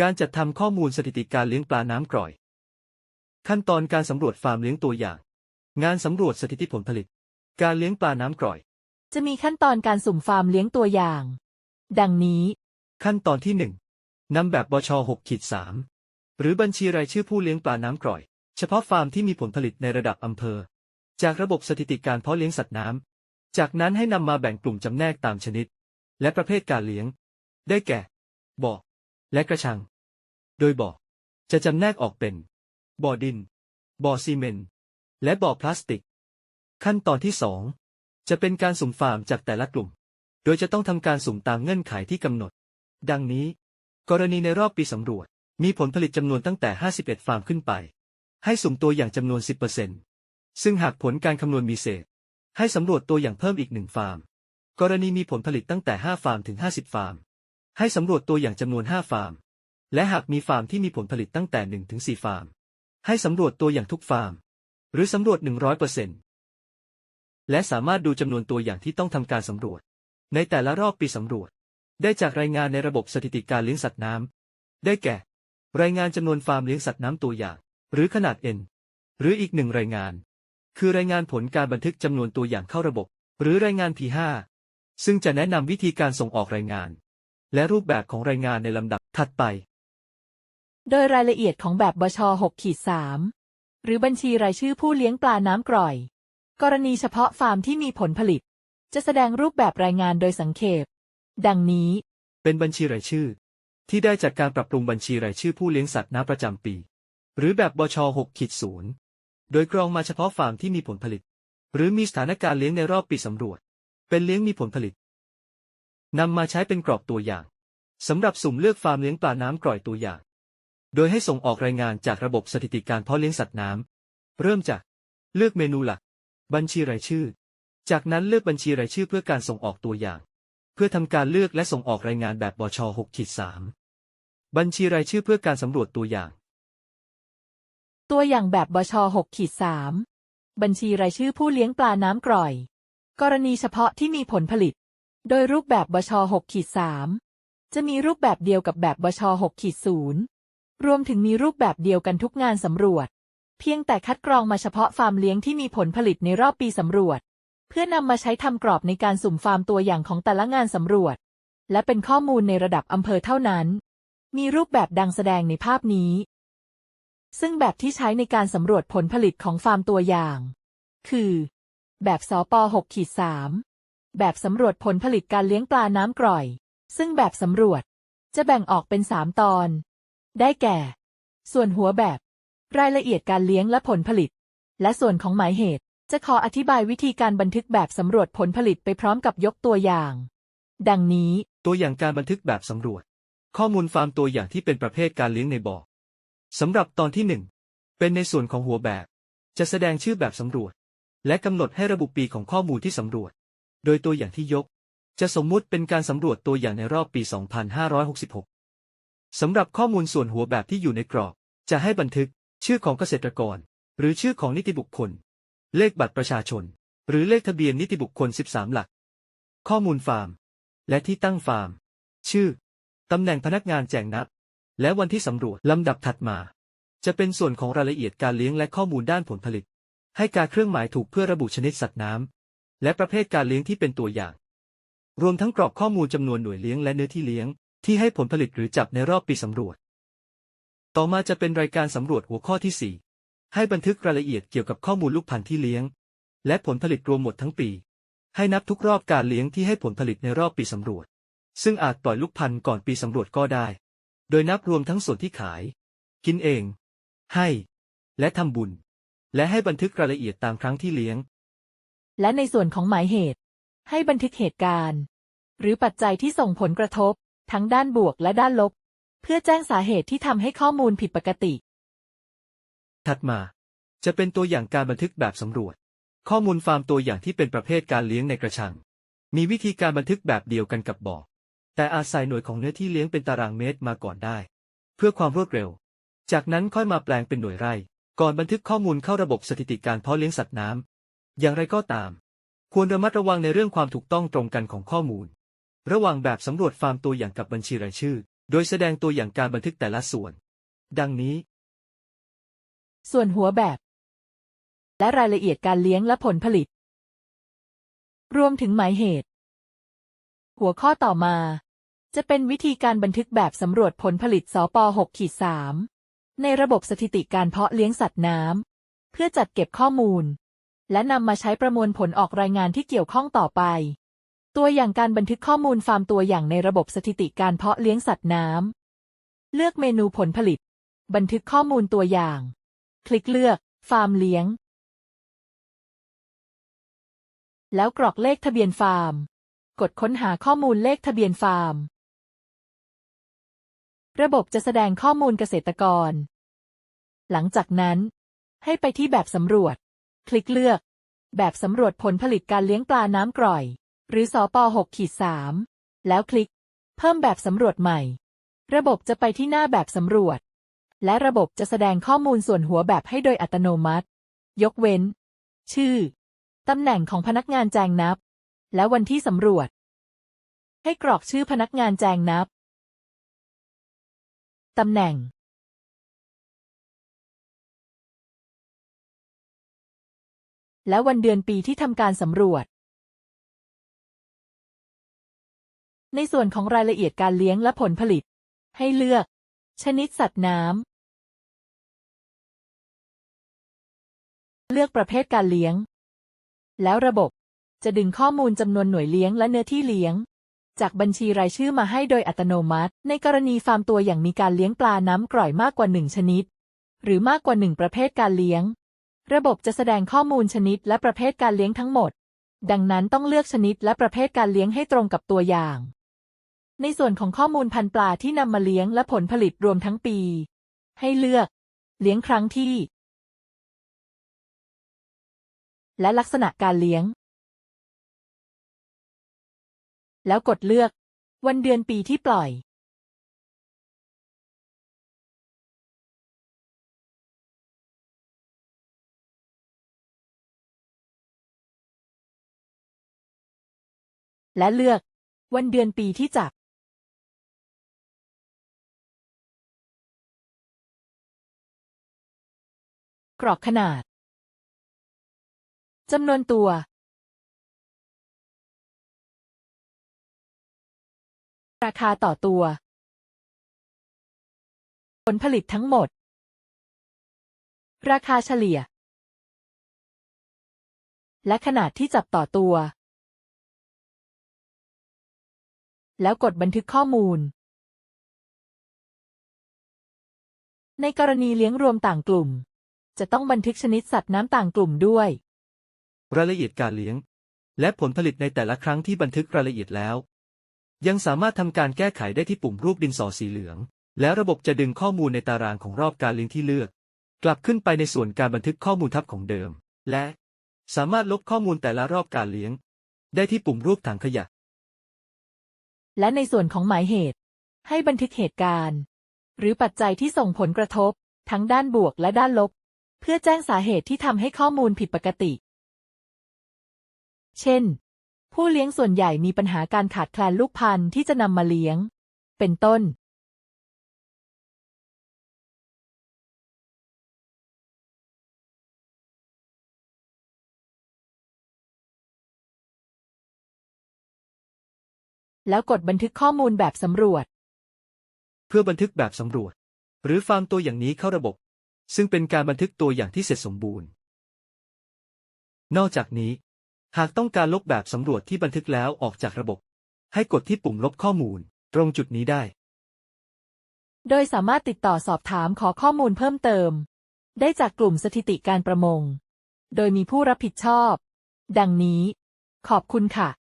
การจัดทำข้อมูลสถิติการเลี้ยงปลาน้ำกร่อย ขั้นตอนการสำรวจฟาร์มเลี้ยงตัวอย่าง งานสำรวจสถิติผลผลิต การเลี้ยงปลาน้ำกร่อย จะมีขั้นตอนการสุ่มฟาร์มเลี้ยงตัวอย่าง ดังนี้ ขั้นตอนที่1นำแบบบช6ขีด3หรือบัญชีรายชื่อผู้เลี้ยงปลาน้ำกร่อย เฉพาะฟาร์มที่มีผลผลิตในระดับอำเภอ จากระบบสถิติการเพาะเลี้ยงสัตว์น้ำ จากนั้นให้นำมาแบ่งกลุ่มจำแนกตามชนิด และประเภทการเลี้ยง ได้แก่บ่อและกระชัง โดยบ่อจะจำแนกออกเป็น บ่อดิน บ่อซีเมนต์ และบ่อพลาสติก ขั้นตอนที่2จะเป็นการสุ่มฟาร์มจากแต่ละกลุ่ม โดยจะต้องทำการสุ่มตามเงื่อนไขที่กำหนด ดังนี้ กรณีในรอบปีสำรวจ มีผลผลิตจำนวนตั้งแต่ 51 ฟาร์มขึ้นไป ให้สุ่มตัวอย่างจำนวน 10%ซึ่งหากผลการคำนวณมีเศษ ให้สำรวจตัวอย่างเพิ่มอีกหนึ่งฟาร์ม กรณีมีผลผลิตตั้งแต่ 5 ฟาร์มถึง 50 ฟาร์ม ให้สำรวจตัวอย่างจำนวน 5 ฟาร์ม และหากมีฟาร์มที่มีผลผลิตตั้งแต่1ถึง4ฟาร์ม ให้สำรวจตัวอย่างทุกฟาร์ม หรือสำรวจ 100%และสามารถดูจำนวนตัวอย่างที่ต้องทำการสำรวจ ในแต่ละรอบปีสำรวจ ได้จากรายงานในระบบสถิติการเลี้ยงสัตว์น้ำ ได้แก่ รายงานจำนวนฟาร์มเลี้ยงสัตว์น้ำตัวอย่าง หรือขนาด N หรืออีกหนึ่งรายงาน คือรายงานผลการบันทึกจำนวนตัวอย่างเข้าระบบ หรือรายงาน P5 ซึ่งจะแนะนำวิธีการส่งออกรายงาน และรูปแบบของรายงานในลำดับถัดไป โดยรายละเอียดของแบบบช6ขีด3หรือบัญชีรายชื่อผู้เลี้ยงปลาน้ำกร่อย กรณีเฉพาะฟาร์มที่มีผลผลิต จะแสดงรูปแบบรายงานโดยสังเขป ดังนี้ เป็นบัญชีรายชื่อ ที่ได้จากการปรับปรุงบัญชีรายชื่อผู้เลี้ยงสัตว์น้ำประจำปี หรือแบบบช6ขีด0โดยกรองมาเฉพาะฟาร์มที่มีผลผลิต หรือมีสถานการณ์เลี้ยงในรอบปีสำรวจ เป็นเลี้ยงมีผลผลิตนำมาใช้เป็นกรอบตัวอย่างสำหรับสุ่มเลือกฟาร์มเลี้ยงปลาน้ำกร่อยตัวอย่าง โดยให้ส่งออกรายงานจากระบบสถิติการเพาะเลี้ยงสัตว์น้ำ เริ่มจาก เลือกเมนูหลัก บัญชีรายชื่อ จากนั้นเลือกบัญชีรายชื่อเพื่อการส่งออกตัวอย่าง เพื่อทำการเลือกและส่งออกรายงานแบบบช6-3 บัญชีรายชื่อเพื่อการสำรวจตัวอย่าง ตัวอย่างแบบบช6-3 บัญชีรายชื่อผู้เลี้ยงปลาน้ำกร่อย กรณีเฉพาะที่มีผลผลิต โดยรูปแบบบช6-3 จะมีรูปแบบเดียวกับแบบบช6-0 รวมถึงมีรูปแบบเดียวกันทุกงานสำรวจ เพียงแต่คัดกรองมาเฉพาะฟาร์มเลี้ยงที่มีผลผลิตในรอบปีสำรวจ เพื่อนำมาใช้ทำกรอบในการสุ่มฟาร์มตัวอย่างของแต่ละงานสำรวจ และเป็นข้อมูลในระดับอำเภอเท่านั้น มีรูปแบบดังแสดงในภาพนี้ ซึ่งแบบที่ใช้ในการสำรวจผลผลิตของฟาร์มตัวอย่าง คือ แบบสป6ขีด3แบบสำรวจผลผลิตการเลี้ยงปลาน้ำกร่อย ซึ่งแบบสำรวจจะแบ่งออกเป็น 3 ตอน ได้แก่ ส่วนหัวแบบ รายละเอียดการเลี้ยงและผลผลิต และส่วนของหมายเหตุ จะขออธิบายวิธีการบันทึกแบบสำรวจผลผลิตไปพร้อมกับยกตัวอย่าง ดังนี้ ตัวอย่างการบันทึกแบบสำรวจ ข้อมูลฟาร์มตัวอย่างที่เป็นประเภทการเลี้ยงในบ่อสำหรับตอนที่ 1 เป็นในส่วนของหัวแบบ จะแสดงชื่อแบบสำรวจ และกำหนดให้ระบุปีของข้อมูลที่สำรวจ โดยตัวอย่างที่ยก จะสมมุติเป็นการสำรวจตัวอย่างในรอบปี 2566 สำหรับข้อมูลส่วนหัวแบบที่อยู่ในกรอบ จะให้บันทึก ชื่อของเกษตรกร หรือชื่อของนิติบุคคล เลขบัตรประชาชน หรือเลขทะเบียนนิติบุคคล 13 หลัก ข้อมูลฟาร์ม และที่ตั้งฟาร์ม ชื่อ ตำแหน่งพนักงานแจงนับ และวันที่สำรวจลำดับถัดมา จะเป็นส่วนของรายละเอียดการเลี้ยงและข้อมูลด้านผลผลิต ให้การเครื่องหมายถูกเพื่อระบุชนิดสัตว์น้ำและประเภทการเลี้ยงที่เป็นตัวอย่าง รวมทั้งกรอบข้อมูลจำนวนหน่วยเลี้ยงและเนื้อที่เลี้ยง ที่ให้ผลผลิตหรือจับในรอบปีสำรวจ ต่อมาจะเป็นรายการสำรวจหัวข้อที่ 4 ให้บันทึกรายละเอียดเกี่ยวกับข้อมูลลูกพันธุ์ที่เลี้ยง และผลผลิตรวมหมดทั้งปี ให้นับทุกรอบการเลี้ยงที่ให้ผลผลิตในรอบปีสำรวจ ซึ่งอาจปล่อยลูกพันธุ์ก่อนปีสำรวจก็ได้ โดยนับรวมทั้งส่วนที่ขาย กินเอง ให้ และทำบุญ และให้บันทึกรายละเอียดตามครั้งที่เลี้ยง และในส่วนของหมายเหตุ ให้บันทึกเหตุการณ์ หรือปัจจัยที่ส่งผลกระทบ ทั้งด้านบวกและด้านลบ เพื่อแจ้งสาเหตุที่ทำให้ข้อมูลผิดปกติ ถัดมา จะเป็นตัวอย่างการบันทึกแบบสำรวจ ข้อมูลฟาร์มตัวอย่างที่เป็นประเภทการเลี้ยงในกระชัง มีวิธีการบันทึกแบบเดียวกันกับบ่อแต่อาศัยหน่วยของเนื้อที่เลี้ยงเป็นตารางเมตรมาก่อนได้ เพื่อความรวดเร็ว จากนั้นค่อยมาแปลงเป็นหน่วยไร่ ก่อนบันทึกข้อมูลเข้าระบบสถิติการเพาะเลี้ยงสัตว์น้ำอย่างไรก็ตาม ควรระมัดระวังในเรื่องความถูกต้องตรงกันของข้อมูล ระหว่างแบบสำรวจฟาร์มตัวอย่างกับบัญชีรายชื่อ โดยแสดงตัวอย่างการบันทึกแต่ละส่วน ดังนี้ ส่วนหัวแบบ และรายละเอียดการเลี้ยงและผลผลิต รวมถึงหมายเหตุ หัวข้อต่อมา จะเป็นวิธีการบันทึกแบบสำรวจผลผลิตสป6ขีด3ในระบบสถิติการเพาะเลี้ยงสัตว์น้ำเพื่อจัดเก็บข้อมูล และนำมาใช้ประมวลผลออกรายงานที่เกี่ยวข้องต่อไป ตัวอย่างการบันทึกข้อมูลฟาร์มตัวอย่างในระบบสถิติการเพาะเลี้ยงสัตว์น้ำ เลือกเมนูผลผลิต บันทึกข้อมูลตัวอย่าง คลิกเลือก ฟาร์มเลี้ยง แล้วกรอกเลขทะเบียนฟาร์ม กดค้นหาข้อมูลเลขทะเบียนฟาร์ม ระบบจะแสดงข้อมูลเกษตรกร หลังจากนั้น ให้ไปที่แบบสำรวจ คลิกเลือก แบบสำรวจผลผลิตการเลี้ยงปลาน้ำกร่อย หรือสอป6ขีด3แล้วคลิก เพิ่มแบบสำรวจใหม่ ระบบจะไปที่หน้าแบบสำรวจ และระบบจะแสดงข้อมูลส่วนหัวแบบให้โดยอัตโนมัติ ยกเว้น ชื่อ ตำแหน่งของพนักงานแจงนับ และวันที่สำรวจ ให้กรอกชื่อพนักงานแจงนับ ตำแหน่งและวันเดือนปีที่ทำการสำรวจ ในส่วนของรายละเอียดการเลี้ยงและผลผลิต ให้เลือก ชนิดสัตว์น้ำ เลือกประเภทการเลี้ยง แล้วระบบจะดึงข้อมูลจำนวนหน่วยเลี้ยงและเนื้อที่เลี้ยง จากบัญชีรายชื่อมาให้โดยอัตโนมัติ ในกรณีฟาร์มตัวอย่างมีการเลี้ยงปลาน้ำกร่อยมากกว่าหนึ่งชนิด หรือมากกว่าหนึ่งประเภทการเลี้ยง ระบบจะแสดงข้อมูลชนิดและประเภทการเลี้ยงทั้งหมดดังนั้นต้องเลือกชนิดและประเภทการเลี้ยงให้ตรงกับตัวอย่าง ในส่วนของข้อมูลพันธุ์ปลาที่นำมาเลี้ยงและผลผลิตรวมทั้งปี ให้เลือก เลี้ยงครั้งที่ และลักษณะการเลี้ยง แล้วกดเลือก วันเดือนปีที่ปล่อย และเลือก วันเดือนปีที่จับ กรอกขนาดจำนวนตัว ราคาต่อตัว ผลผลิตทั้งหมด ราคาเฉลี่ย และขนาดที่จับต่อตัว แล้วกดบันทึกข้อมูล ในกรณีเลี้ยงรวมต่างกลุ่ม จะต้องบันทึกชนิดสัตว์น้ำต่างกลุ่มด้วย รายละเอียดการเลี้ยง และผลผลิตในแต่ละครั้งที่บันทึกรายละเอียดแล้ว ยังสามารถทำการแก้ไขได้ที่ปุ่มรูปดินสอสีเหลือง แล้วระบบจะดึงข้อมูลในตารางของรอบการเลี้ยงที่เลือก กลับขึ้นไปในส่วนการบันทึกข้อมูลทับของเดิม และ สามารถลบข้อมูลแต่ละรอบการเลี้ยง ได้ที่ปุ่มรูปถังขยะ และในส่วนของหมายเหตุ ให้บันทึกเหตุการณ์ หรือปัจจัยที่ส่งผลกระทบ ทั้งด้านบวกและด้านลบ เพื่อแจ้งสาเหตุที่ทำให้ข้อมูลผิดปกติ เช่น ผู้เลี้ยงส่วนใหญ่มีปัญหาการขาดแคลนลูกพันธุ์ที่จะนำมาเลี้ยง เป็นต้น แล้วกดบันทึกข้อมูลแบบสำรวจ เพื่อบันทึกแบบสำรวจ หรือฟาร์มตัวอย่างนี้เข้าระบบ ซึ่งเป็นการบันทึกตัวอย่างที่เสร็จสมบูรณ์ นอกจากนี้ หากต้องการลบแบบสำรวจที่บันทึกแล้วออกจากระบบ ให้กดที่ปุ่มลบข้อมูล ตรงจุดนี้ได้ โดยสามารถติดต่อสอบถามขอข้อมูลเพิ่มเติม ได้จากกลุ่มสถิติการประมง โดยมีผู้รับผิดชอบ ดังนี้ ขอบคุณค่ะ